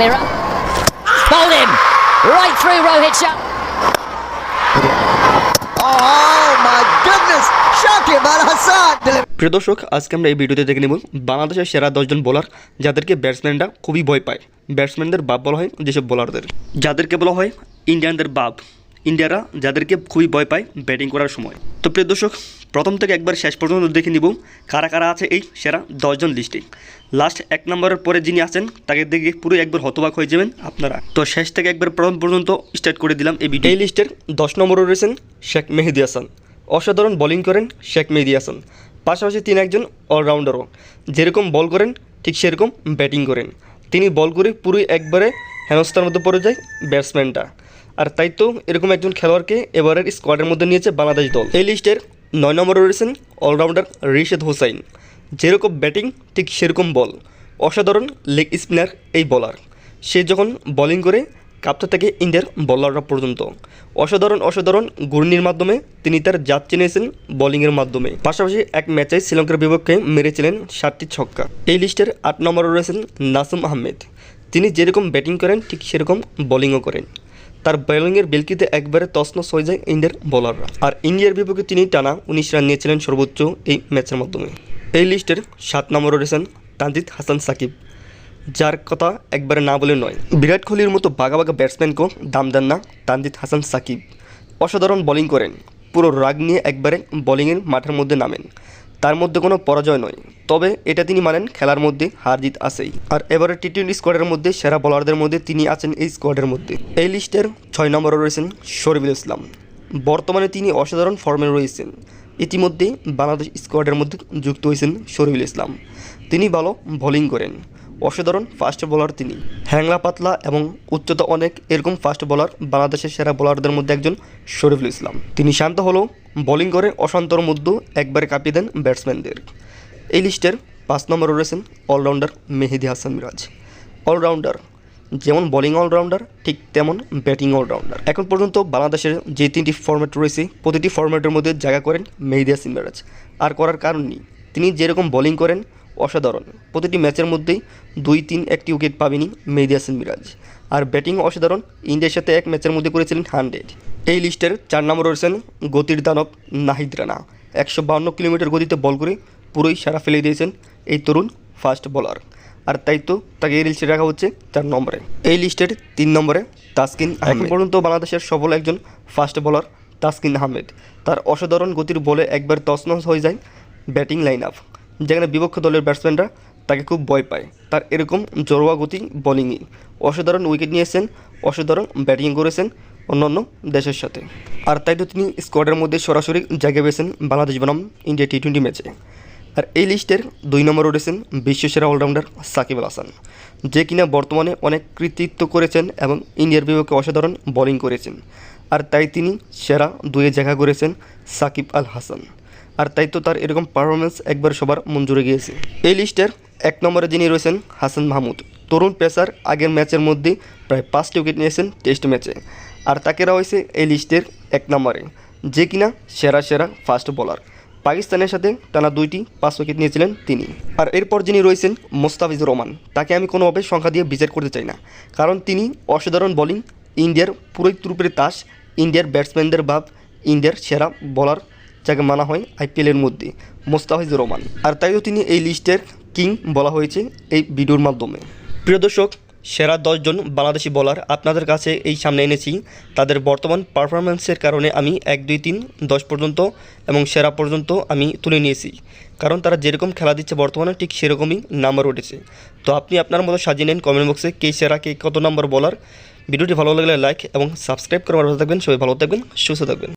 Mirror. Bowled him. Right through Rohit Sharma. Oh my goodness! Shakib Al Hassan প্রিয় দর্শক আজকে আমরা এই ভিডিওতে দেখে নেব বাংলাদেশের সেরা দশজন বোলার যাদেরকে ব্যাটসম্যানরা খুবই ভয় পায় ব্যাটসম্যানদের বাপ বলা হয় যেসব বোলারদের যাদেরকে বলা হয় ইন্ডিয়ানদের বাপ ইন্ডিয়ারা যাদেরকে খুবই ভয় পায় ব্যাটিং করার সময়। তো প্রিয় দর্শক, প্রথম থেকে একবার শেষ পর্যন্ত দেখে নিব কারা কারা আছে এই সেরা দশজন লিস্টে লাস্ট এক নম্বরের পরে যিনি আছেন, তাকে দেখে পুরো একবার হতবাক হয়ে যাবেন আপনারা। তো শেষ থেকে একবার প্রথম পর্যন্ত স্টার্ট করে দিলাম এই ভিডিও এই লিস্টের দশ নম্বরে রয়েছেন শেখ মেহেদি হাসান। অসাধারণ বোলিং করেন শেখ মেহেদি হাসান। পাশাপাশি তিনি একজন অলরাউন্ডারও যেরকম বল করেন, ঠিক সেরকম ব্যাটিং করেন। তিনি বল করে পুরোই একবারে হেনস্থার মধ্যে পড়ে যায় ব্যাটসম্যানটা আর তাই তো এরকম একজন খেলোয়াড়কে এবারের স্কোয়াডের মধ্যে নিয়েছে বাংলাদেশ দল। এই লিস্টের নয় নম্বরে রয়েছেন অলরাউন্ডার রিশেদ হোসাইন। যেরকম ব্যাটিং ঠিক সেরকম বল অসাধারণ লেগ স্পিনার এই বলার সে যখন বোলিং করে কাপটা থেকে ইন্ডিয়ার বলাররা পর্যন্ত। অসাধারণ অসাধারণ ঘূর্ণির মাধ্যমে তিনি তার জাত চিনেছেন বোলিংয়ের মাধ্যমে। পাশাপাশি এক ম্যাচে শ্রীলঙ্কার বিপক্ষে মেরেছিলেন সাতটি ছক্কা। এই লিস্টের আট নম্বরে রয়েছেন নাসুম আহমেদ। তিনি যেরকম ব্যাটিং করেন, ঠিক সেরকম বোলিংও করেন। তার বোলিংয়ের বেলকিতে একবারে তছনছ হয়ে যায় ইন্ডিয়ার বোলাররা। আর ইন্ডিয়ার বিপক্ষে তিনি টানা উনিশ রান নিয়েছিলেন সর্বোচ্চ এই ম্যাচের মাধ্যমে। এই লিস্টের সাত নম্বরে রয়েছেন তানজিদ হাসান সাকিব, যার কথা একবারে না বলে নয়। বিরাট কোহলির মতো বাঘা বাঘা ব্যাটসম্যানকেও দাম দেন না তানজিদ হাসান সাকিব। অসাধারণ বোলিং করেন। পুরো রাগ নিয়ে একবারে বোলিংয়ের মাঠের মধ্যে নামেন। তার মধ্যে কোনো পরাজয় নয়। তবে এটা তিনি মানেন, খেলার মধ্যে হার জিত আছেই। আর এবারে টি টোয়েন্টি স্কোয়াডের মধ্যে সেরা বোলারদের মধ্যে তিনি আছেন এই স্কোয়াডের মধ্যে। এই লিস্টের ছয় নম্বরে রয়েছেন শরীফুল ইসলাম। বর্তমানে তিনি অসাধারণ ফর্মে রয়েছেন। ইতিমধ্যে বাংলাদেশ স্কোয়াডের মধ্যে যুক্ত হয়েছেন শরীফুল ইসলাম। তিনি ভালো বোলিং করেন। অসাধারণ ফাস্ট বোলার তিনি। হ্যাংলা পাতলা এবং উচ্চতা অনেক এরকম ফাস্ট বোলার বাংলাদেশের সেরা বোলারদের মধ্যে একজন শরীফুল ইসলাম। তিনি শান্ত হলেও বোলিং করে অশান্তর মধ্যে একবারে কাঁপিয়ে দেন ব্যাটসম্যানদের। এই লিস্টের পাঁচ নম্বরে রয়েছেন অলরাউন্ডার মেহেদি হাসান মিরাজ। অলরাউন্ডার, যেমন বোলিং অলরাউন্ডার, ঠিক তেমন ব্যাটিং অলরাউন্ডার। এখন পর্যন্ত বাংলাদেশের যে তিনটি ফর্ম্যাট রয়েছে, প্রতিটি ফর্ম্যাটের মধ্যে জায়গা করেন মেহেদি হাসান মিরাজ। আর করার কারণ নেই। তিনি যেরকম বোলিং করেন অসাধারণ। প্রতিটি ম্যাচের মধ্যেই দুই তিন একটি উইকেট পাবেনি মেহেদি হাসান মিরাজ। আর ব্যাটিং অসাধারণ ইন্ডিয়ার সাথে এক ম্যাচের মধ্যে করেছিলেন হান্ড্রেড। এই লিস্টের চার নম্বর রয়েছেন গতির দানব নাহিদ রানা। একশো বান্ন কিলোমিটার গতিতে বল করে পুরোই সারা ফেলে দিয়েছেন এই তরুণ ফাস্ট বোলার। আর তাই তো তাকে এই লিস্টে রাখা হচ্ছে চার নম্বরে। এই লিস্টের তিন নম্বরে তাসকিন এখন পর্যন্ত বাংলাদেশের সফল একজন ফাস্ট বোলার তাসকিন আহমেদ। তার অসাধারণ গতির বলে একবার তছনছ হয়ে যায় ব্যাটিং লাইন আপ যেখানে বিপক্ষ দলের ব্যাটসম্যানরা তাকে খুব ভয় পায়। তার এরকম জড়োয়া গতি বোলিংই অসাধারণ উইকেট নিয়েছেন, অসাধারণ ব্যাটিং করেছেন অন্যান্য দেশের সাথে। আর তাই তো তিনি স্কোয়াডের মধ্যে সরাসরি জায়গা পেয়েছেন বাংলাদেশ বনাম ইন্ডিয়া টি টোয়েন্টি ম্যাচে আর এই লিস্টের দুই নম্বর রয়েছেন বিশ্বসেরা অলরাউন্ডার সাকিব আল হাসান, যে কিনা বর্তমানে অনেক কৃতিত্ব করেছেন এবং ইন্ডিয়ার বিপক্ষে অসাধারণ বোলিং করেছেন। আর তাই তিনি সেরা দুয়ে জায়গা করেছেন সাকিব আল হাসান। আর তাই তো তার এরকম পারফরমেন্স একবার সবার জুড়ে গিয়েছে। এই লিস্টের এক নম্বরে যিনি রয়েছেন হাসান মাহমুদ। তরুণ পেসার আগের ম্যাচের মধ্যে প্রায় পাঁচটি উইকেট নিয়েছেন টেস্ট ম্যাচে। আর তাকে রয়েছে এই লিস্টের এক নম্বরে। যে কিনা সেরা সেরা ফাস্ট বোলার পাকিস্তানের সাথে টানা দুইটি পাঁচ উইকেট নিয়েছিলেন তিনি। আর এরপর যিনি রয়েছেন মোস্তাফিজুর রহমান, তাকে আমি কোনোভাবে সংখ্যা দিয়ে বিচার করতে চাই না। কারণ তিনি অসাধারণ বোলিং ইন্ডিয়ার পুরোই তুরুপের তাস, ইন্ডিয়ার ব্যাটসম্যানদের ভাব, ইন্ডিয়ার সেরা বোলার যাকে মানা হয় আইপিএলের মধ্যে, মোস্তাফিজুর রহমান। আর তাইও তিনি এই লিস্টের কিং বলা হয়েছে এই ভিডিওর মাধ্যমে। প্রিয় দর্শক, সেরা দশজন বাংলাদেশি বোলার আপনাদের কাছে এই সামনে এনেছি। তাদের বর্তমান পারফরমেন্সের কারণে আমি এক, দুই, তিন, দশ পর্যন্ত এবং সেরা পর্যন্ত আমি তুলে নিয়েছি। কারণ তারা যেরকম খেলা দিচ্ছে বর্তমানে ঠিক সেরকমই নাম্বার উঠেছে। তো আপনি আপনার মতো সাজিয়ে নেন কমেন্ট বক্সে কে সেরা, কে কত নম্বর বলার ভিডিওটি ভালো লাগলে লাইক এবং সাবস্ক্রাইব করে ভালো থাকবেন। সবাই ভালো থাকবেন, সুস্থ থাকবেন।